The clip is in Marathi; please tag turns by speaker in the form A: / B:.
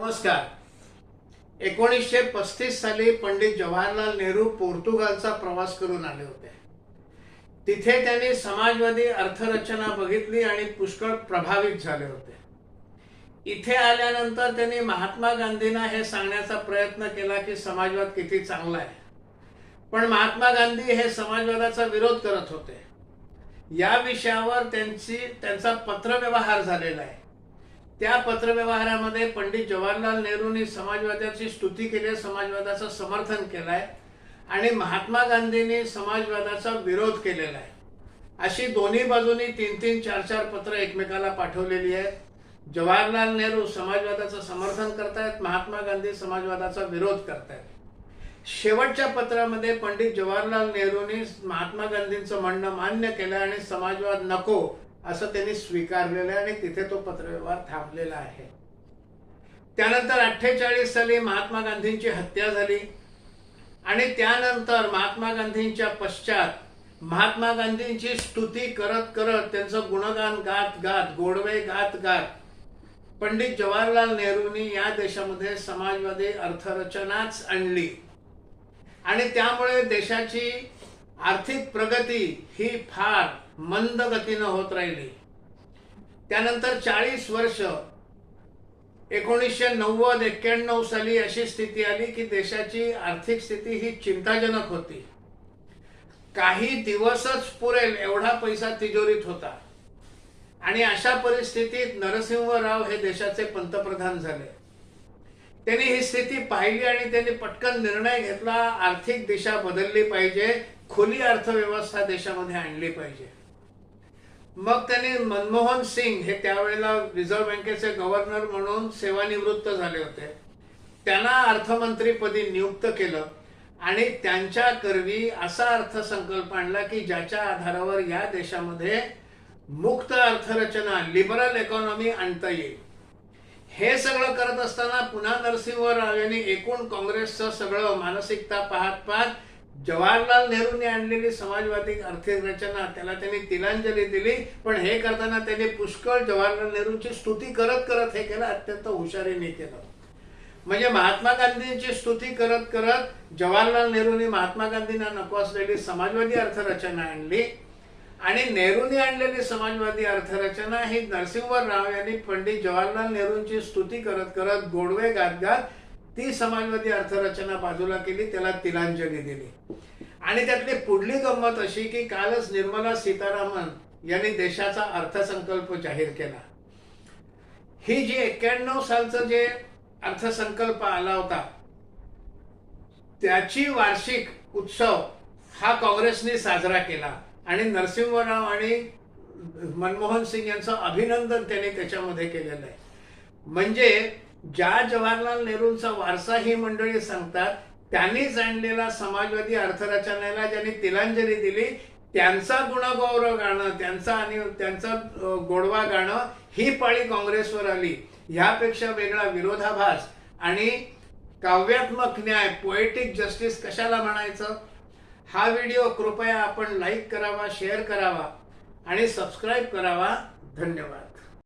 A: नमस्कार. एकोणीसशे पस्तीस साली पंडित जवाहरलाल नेहरू पोर्तुगालचा प्रवास करून आले होते. तिथे त्यांनी समाजवादी अर्थरचना बघितली आणि पुष्कळ प्रभावित झाले होते. इथे आल्यानंतर त्यांनी महात्मा गांधींना हे सांगण्याचा प्रयत्न केला की समाजवाद किती चांगला आहे. पण महात्मा गांधी हे समाजवादाचा विरोध करत होते. या विषयावर त्यांची त्यांचा पत्रव्यवहार झालेला आहे. त्या पत्रव्यवहारामध्ये पंडित जवाहरलाल नेहरूंनी समाजवादाची स्तुती केली आहे, समाजवादाचं समर्थन केलंय आणि महात्मा गांधींनी समाजवादाचा विरोध केलेला आहे. अशी दोन्ही बाजूनी तीन तीन चार चार पत्र एकमेकाला पाठवलेली आहेत. जवाहरलाल नेहरू समाजवादाचं समर्थन करतायत महात्मा गांधी समाजवादाचा विरोध करतायत. शेवटच्या पत्रामध्ये पंडित जवाहरलाल नेहरूंनी महात्मा गांधींचं म्हणणं मान्य केलं आणि समाजवाद नको असं त्यांनी स्वीकारलेलं आहे आणि तिथे तो पत्रव्यवहार थांबलेला आहे. त्यानंतर अठ्ठेचाळीस साली महात्मा गांधींची हत्या झाली. आणि त्यानंतर महात्मा गांधींच्या पश्चात महात्मा गांधींची स्तुती करत करत त्यांचं गुणगान गात गात गोडवे गात गात पंडित जवाहरलाल नेहरूंनी या देशामध्ये समाजवादी अर्थरचनाच आणली. आणि त्यामुळे देशाची आर्थिक प्रगती ही फार मंद गतीनं होत राहिली. त्यानंतर चाळीस वर्ष एकोणीसशे नव्वद एक्क्याण्णव साली अशी स्थिती आली की देशाची आर्थिक स्थिती ही चिंताजनक होती. काही दिवसच पुरेल एवढा पैसा तिजोरीत होता. आणि अशा परिस्थितीत नरसिंह राव हे देशाचे पंतप्रधान झाले. त्यांनी ही स्थिती पाहिली आणि त्यांनी पटकन निर्णय घेतला आर्थिक दिशा बदलली पाहिजे खुली अर्थव्यवस्था देशामध्ये आणली पाहिजे. मग त्यांनी मनमोहन सिंग हे त्यावेळेला रिझर्व्ह बँकेचे गव्हर्नर म्हणून सेवानिवृत्त झाले होते. त्यांना अर्थमंत्रीपदी नियुक्त केलं आणि त्यांच्या करवी असा अर्थसंकल्प आणला की ज्याच्या आधारावर या देशामध्ये मुक्त अर्थरचना लिबरल इकॉनॉमी आणता येईल. हे सगळं करत असताना पुन्हा नरसिंह राव यांनी एकूण काँग्रेसचं सगळं मानसिकता पाहत पाहत जवाहरलाल नेहरूंनी आणलेली समाजवादी आर्थिक रचना त्याला त्यांनी तिलांजली दिली पण हे करताना त्यांनी पुष्कळ जवाहरलाल नेहरूंची स्तुती करत करत हे केलं अत्यंत हुशारीने केलं. म्हणजे महात्मा गांधींची स्तुती करत करत जवाहरलाल नेहरूंनी महात्मा गांधींना नको असलेली समाजवादी अर्थरचना आणली आणि नेहरूंनी आणलेली समाजवादी अर्थरचना ही नरसिंहराव यांनी पंडित जवाहरलाल नेहरूंची स्तुती करत करत गोडवे गात गात ती समाजवादी अर्थरचना बाजूला केली त्याला तिलांजली दिली. आणि त्यातली पुढली गंमत अशी की कालच निर्मला सीतारामन यांनी देशाचा अर्थसंकल्प जाहीर केला. ही जी एक्क्याण्णव सालचं जे अर्थसंकल्प आला होता त्याची वार्षिक उत्सव हा काँग्रेसने साजरा केला. आणि नरसिंहराव आणि मनमोहन सिंग यांचं अभिनंदन त्यांनी त्याच्यामध्ये केलेलं आहे. म्हणजे ज्या जवाहरलाल नेहरूंचा वारसा ही मंडळी सांगतात त्यांनीच आणलेला समाजवादी अर्थरचनेला ज्यांनी तिलांजली दिली त्यांचा गुणगौरव गाणं त्यांचा आणि त्यांचा गोडवा गाणं ही पाळी काँग्रेसवर आली. ह्यापेक्षा वेगळा विरोधाभास आणि काव्यात्मक न्याय पोएटिक जस्टिस कशाला म्हणायचं? हा व्हिडिओ कृपया आपण लाईक करावा शेअर करावा आणि सबस्क्राईब करावा. धन्यवाद.